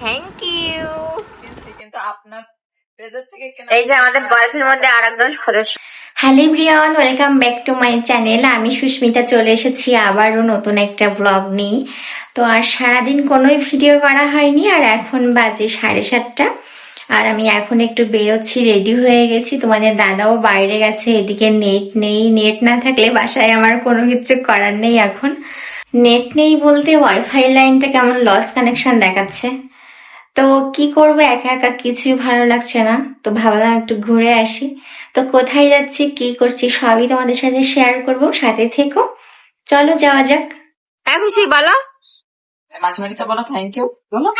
Thank you কিন্তু আপনার পেজের থেকে কেনা এই যে আমাদের গল্পের মধ্যে আর একজন সদস্য। Hello Brian welcome back to my channel আমি সুস্মিতা চলে এসেছি আবারও নতুন একটা ব্লগ নিয়ে। তো আর সারাদিন কোনোই ভিডিও করা হয়নি আর এখন বাজে সাড়ে সাতটা। আর আমি এখন একটু বেরোচ্ছি রেডি হয়ে গেছি। তোমাদের দাদাও বাইরে গেছে এদিকে নেট নেই। নেট না থাকলে বাসায় আমার কোনো কিছু করার নেই এখন। নেট নেই বলতে ওয়াইফাই লাইনটা কেমন লস কানেকশন দেখাচ্ছে? তো কি করব? একা একা কিছুই ভালো লাগছে না। তো ভাবলাম একটু ঘুরে আসি। তো কোথায় যাচ্ছি কি করছি সবই তোমাদের সাথে শেয়ার করব। সাথে থেকো। চলো যাওয়া যাক। হ্যাঁ খুশি বলো। মাসিমারিকে বলো থ্যাংক ইউ বলো।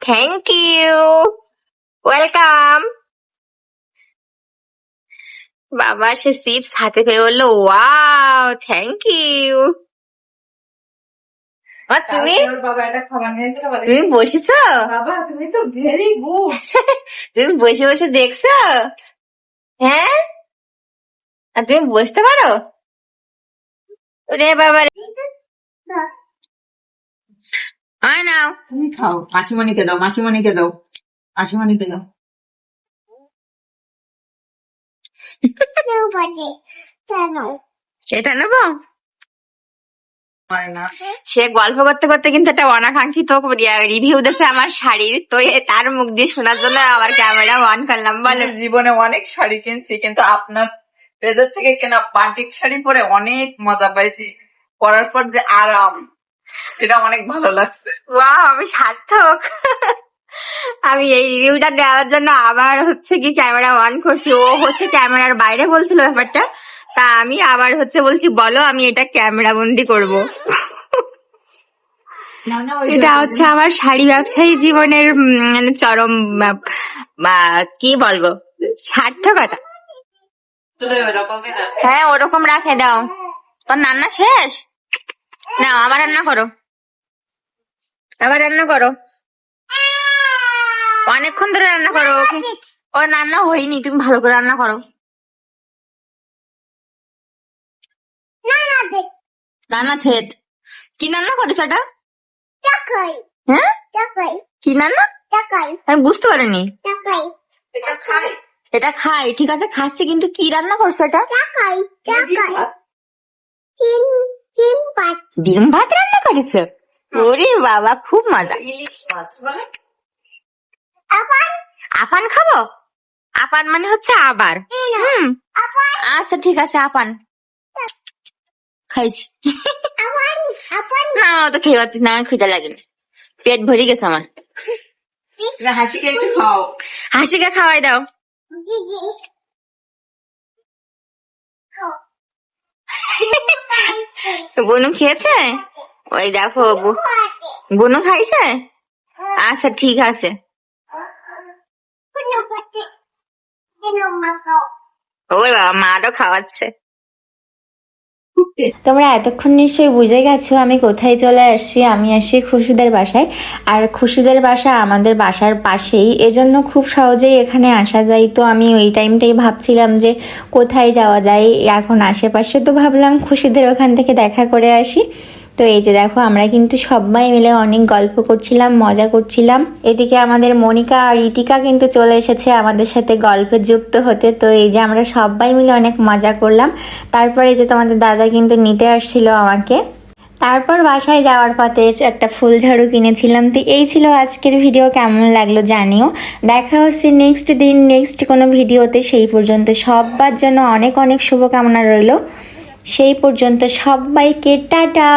থ্যাংক ইউ ওয়েলকাম বাবা সে চিপস হাতে পেয়ে বলল ওয়াও থ্যাংক ইউ তুমি? দিল বলে তুমি বসেছো? বাবা তুমি তো ভেরি গুড তুমি বসে বসে দেখছ? হ্যাঁ? আর তুমি বসতে পারো? রে বাবা আয় নাও। তুমি খাও মাসিমণিকে দাও মাসিমণিকে দাও মাসিমণিকে দাও। এটা নেব? সে গল্প করতে করতে কিন্তু একটা অনাকাঙ্ক্ষিত রিভিউ দিয়েছে আমার শাড়ির। তো তার মুখ দিয়ে শোনার জন্য আবার ক্যামেরা অন করলাম। বলো। জীবনে অনেক শাড়ি কিনছি কিন্তু আপনার পেজের থেকে কেনা বাটিক শাড়ি পরে অনেক মজা পাইছি। পরার পর যে আরাম এটা অনেক ভালো লাগছে। ওয়াও আমি সার্থক। আমি এই রিভিউটা দেওয়ার জন্য আবার হচ্ছে কি ক্যামেরা অন করছি। ও হচ্ছে ক্যামেরার বাইরে বলছিল ব্যাপারটা। তা আমি আবার হচ্ছে বলছি বলো আমি এটা ক্যামেরা বন্দি করব। না না ওই এটা হচ্ছে আমার শাড়ি ব্যবসায়ী জীবনের মানে চরম কি বলব সার্থকতা। হ্যাঁ ওরকম রাখে দাও। তোর রান্না শেষ? না আবার রান্না করো। আবার রান্না করো। অনেকক্ষণ ধরে রান্না করো ওকে? ও রান্না হয়নি তুমি ভালো করে রান্না করো। রান্না থেত কি রান্না করিস এটা? হ্যাঁ? কি রান্না আমি বুঝতে পারিনি। এটা খাই। এটা খাই ঠিক আছে খাচ্ছি কিন্তু কি রান্না করছ এটা? ডিম ভাত। রান্না করেছ? ওরে বাবা খুব মজা। ইলিশ মাছ বলে আপান। খাব? আপান মানে হচ্ছে আবার। হুম। আচ্ছা ঠিক আছে আপান। খাইছি। না ও তো খেয়ে পারতিস না আমার খিদে লাগেনি পেট ভরে গেছে আমার। হাসিকে একটু খাও। হাসিকে খাওয়াই দাও। বনু খেয়েছে? ওই দেখো বনু খাইছে? আচ্ছা ঠিক আছে। ওর বাবা মা তো খাওয়াচ্ছে। তোমরা এতক্ষণ নিশ্চয়ই বুঝে গেছো আমি কোথায় চলে আসছি। আমি আসি খুশিদের বাসায়। আর খুশিদের বাসা আমাদের বাসার পাশেই। এজন্য খুব সহজেই এখানে আসা যায়। তো আমি ওই টাইমটাই ভাবছিলাম যে কোথায় যাওয়া যায়। এখন আশেপাশে তো ভাবলাম খুশিদের ওখান থেকে দেখা করে আসি। তো এই যে দেখো, আমরা কিন্তু সবাই মিলে অনেক গল্প করছিলাম, মজা করছিলাম। এদিকে আমাদের মনিকা আর ইতিকা কিন্তু চলে এসেছে আমাদের সাথে গল্পে যুক্ত হতে। তো এই যে আমরা সবাই মিলে অনেক মজা করলাম। তারপরে যে তোমাদের দাদা কিন্তু নিতে আসছিল আমাকে। তারপর বাসায় যাওয়ার পথে একটা ফুল ঝাড়ু কিনেছিলাম। তো এই ছিল আজকের ভিডিও, কেমন লাগল জানিও। দেখা হচ্ছে নেক্সট দিন নেক্সট কোনো ভিডিওতে। সেই পর্যন্ত সবার জন্য অনেক অনেক শুভকামনা রইল। সেই পর্যন্ত সবাইকে টাটা।